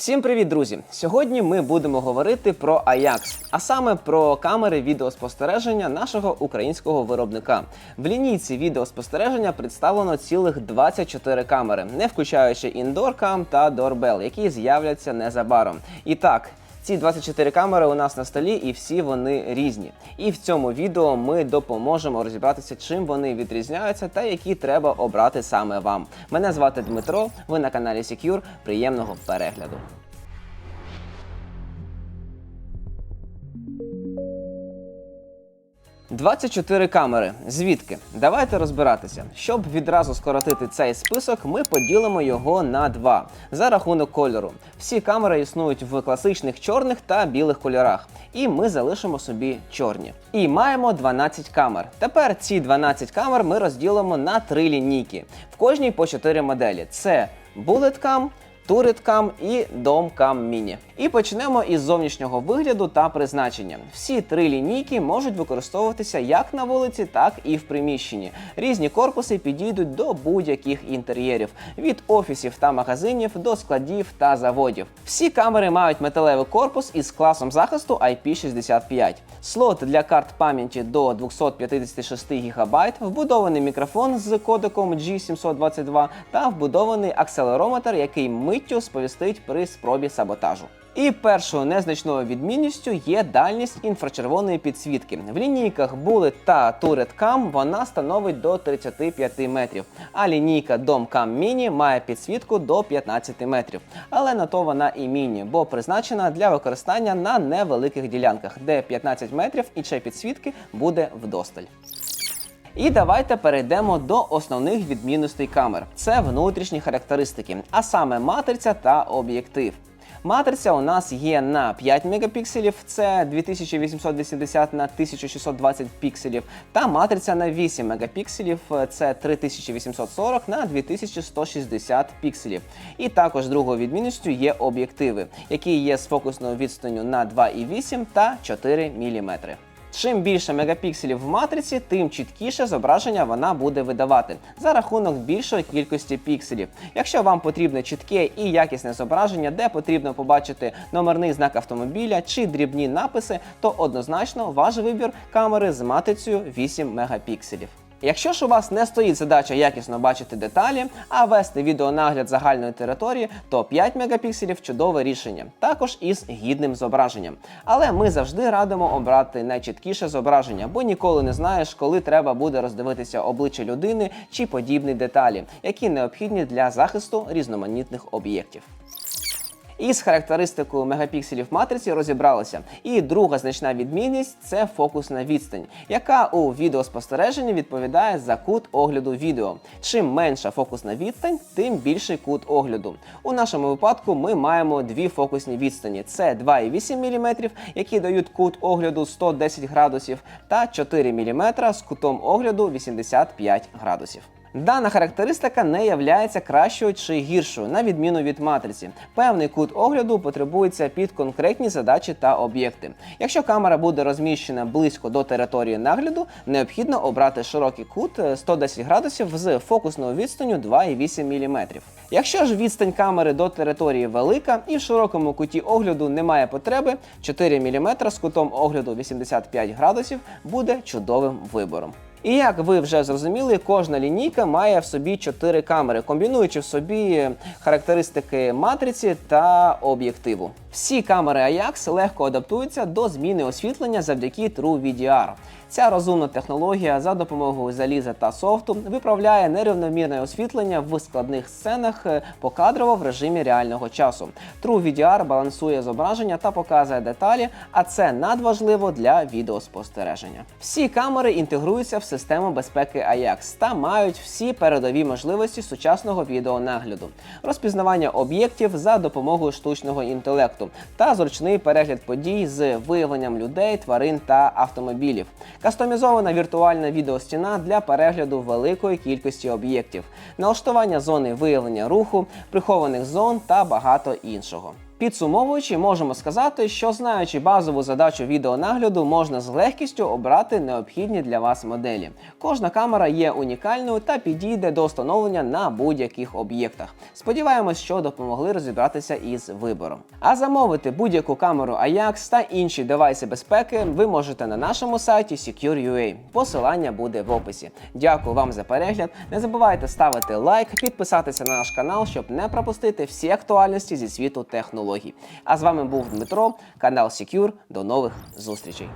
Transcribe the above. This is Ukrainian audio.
Всім привіт, друзі! Сьогодні ми будемо говорити про Ajax, а саме про камери відеоспостереження нашого українського виробника. В лінійці відеоспостереження представлено цілих 24 камери, не включаючи індоркам та Doorbell, які з'являться незабаром. І так. Ці 24 камери у нас на столі, і всі вони різні. І в цьому відео ми допоможемо розібратися, чим вони відрізняються та які треба обрати саме вам. Мене звати Дмитро. Ви на каналі Secure. Приємного перегляду. «24 камери. Звідки? Давайте розбиратися. Щоб відразу скоротити цей список, ми поділимо його на два за рахунок кольору. Всі камери існують в класичних чорних та білих кольорах, і ми залишимо собі чорні. І маємо 12 камер. Тепер ці 12 камер ми розділимо на три лінійки. В кожній по 4 моделі: це Bullet Turret і Dom Mini. І почнемо із зовнішнього вигляду та призначення. Всі три лінійки можуть використовуватися як на вулиці, так і в приміщенні. Різні корпуси підійдуть до будь-яких інтер'єрів від офісів та магазинів до складів та заводів. Всі камери мають металевий корпус із класом захисту IP65, слот для карт пам'яті до 256 ГБ, вбудований мікрофон з кодеком G722 та вбудований акселерометр, який миттю сповістить при спробі саботажу. І першою незначною відмінністю є дальність інфрачервоної підсвітки. В лінійках Bullet та Turret Cam вона становить до 35 метрів, а лінійка Dom Cam Mini має підсвітку до 15 метрів. Але на то вона і міні, бо призначена для використання на невеликих ділянках, де 15 метрів і ще підсвітки буде вдосталь. І давайте перейдемо до основних відмінностей камер. Це внутрішні характеристики, а саме матриця та об'єктив. Матриця у нас є на 5 мегапікселів, це 2880 на 1620 пікселів, та матриця на 8 мегапікселів, це 3840 на 2160 пікселів. І також другою відмінністю є об'єктиви, які є з фокусною відстанню на 2,8 та 4 мм. Чим більше мегапікселів в матриці, тим чіткіше зображення вона буде видавати за рахунок більшої кількості пікселів. Якщо вам потрібне чітке і якісне зображення, де потрібно побачити номерний знак автомобіля чи дрібні написи, то однозначно ваш вибір камери з матрицею 8 мегапікселів. Якщо ж у вас не стоїть задача якісно бачити деталі, а вести відеонагляд загальної території, то 5 мегапікселів чудове рішення, також із гідним зображенням. Але ми завжди радимо обрати найчіткіше зображення, бо ніколи не знаєш, коли треба буде роздивитися обличчя людини чи подібні деталі, які необхідні для захисту різноманітних об'єктів. Із характеристикою мегапікселів матриці розібралися. І друга значна відмінність це фокусна відстань, яка у відеоспостереженні відповідає за кут огляду відео. Чим менша фокусна відстань, тим більший кут огляду. У нашому випадку ми маємо дві фокусні відстані: це 2,8 мм, які дають кут огляду 110 градусів, та 4 мм з кутом огляду 85 градусів. Дана характеристика не являється кращою чи гіршою, на відміну від матриці. Певний кут огляду потребується під конкретні задачі та об'єкти. Якщо камера буде розміщена близько до території нагляду, необхідно обрати широкий кут 110 градусів з фокусною відстанню 2,8 мм. Якщо ж відстань камери до території велика і в широкому куті огляду немає потреби, 4 мм з кутом огляду 85 градусів буде чудовим вибором. І як ви вже зрозуміли, кожна лінійка має в собі 4 камери, комбінуючи в собі характеристики матриці та об'єктиву. Всі камери Ajax легко адаптуються до зміни освітлення завдяки TrueVDR. Ця розумна технологія за допомогою заліза та софту виправляє нерівномірне освітлення в складних сценах покадрово в режимі реального часу. TrueVDR балансує зображення та показує деталі, а це надважливо для відеоспостереження. Всі камери інтегруються в систему безпеки Ajax та мають всі передові можливості сучасного відеонагляду, розпізнавання об'єктів за допомогою штучного інтелекту та зручний перегляд подій з виявленням людей, тварин та автомобілів. Кастомізована віртуальна відеостіна для перегляду великої кількості об'єктів, налаштування зони виявлення руху, прихованих зон та багато іншого. Підсумовуючи, можемо сказати, що знаючи базову задачу відеонагляду, можна з легкістю обрати необхідні для вас моделі. Кожна камера є унікальною та підійде до встановлення на будь-яких об'єктах. Сподіваємось, що допомогли розібратися із вибором. А замовити будь-яку камеру Ajax та інші девайси безпеки ви можете на нашому сайті Secure.ua. Посилання буде в описі. Дякую вам за перегляд. Не забувайте ставити лайк, підписатися на наш канал, щоб не пропустити всі актуальності зі світу технологій. А з вами був Дмитро, канал Secure. До нових зустрічей.